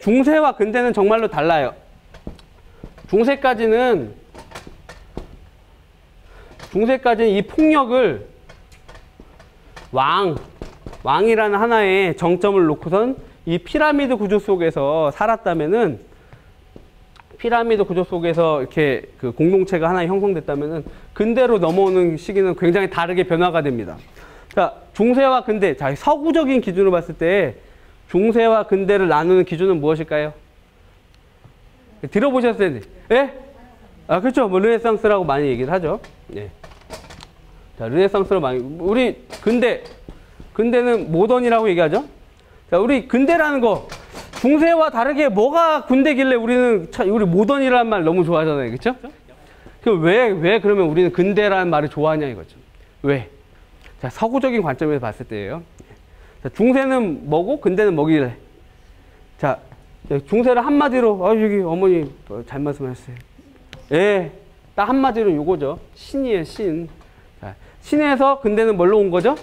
중세와 근대는 정말로 달라요. 중세까지는 중세까지는 이 폭력을 왕 왕이라는 하나의 정점을 놓고선 이 피라미드 구조 속에서 살았다면은 피라미드 구조 속에서 이렇게 그 공동체가 하나 형성됐다면은 근대로 넘어오는 시기는 굉장히 다르게 변화가 됩니다. 자, 중세와 근대, 자, 서구적인 기준으로 봤을 때 중세와 근대를 나누는 기준은 무엇일까요? 들어보셨어요? 예? 아, 그렇죠. 뭐 르네상스라고 많이 얘기를 하죠. 예. 자, 르네상스로 많이 우리 근대 근대는 모던이라고 얘기하죠. 자, 우리 근대라는 거 중세와 다르게 뭐가 군대길래 우리는 차, 우리 모던이라는 말 너무 좋아하잖아요. 그렇죠? 그왜 왜 그러면 우리는 근대라는 말을 좋아하냐 이거죠. 왜? 자, 서구적인 관점에서 봤을 때예요. 자, 중세는 뭐고 근대는 뭐길래? 자, 중세를 한마디로 아 여기 어머니 뭐잘 말씀하셨어요. 예, 딱 한마디로 요거죠. 신이에요, 신. 자, 신에서 근대는 뭘로 온 거죠?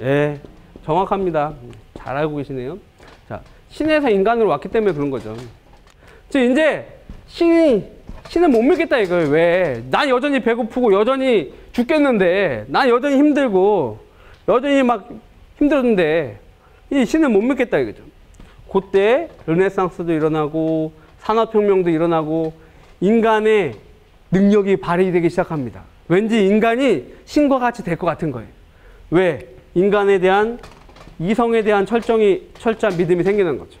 예, 정확합니다. 잘 알고 계시네요. 자, 신에서 인간으로 왔기 때문에 그런 거죠. 저 이제 신이 신을 못 믿겠다 이거예요. 왜? 난 여전히 배고프고 여전히 죽겠는데, 난 여전히 힘들고 여전히 막 힘들었는데 이 신을 못 믿겠다 이거죠. 그때 르네상스도 일어나고 산업혁명도 일어나고 인간의 능력이 발휘되기 시작합니다. 왠지 인간이 신과 같이 될 것 같은 거예요. 왜? 인간에 대한 이성에 대한 철정이 철저한 믿음이 생기는 거죠.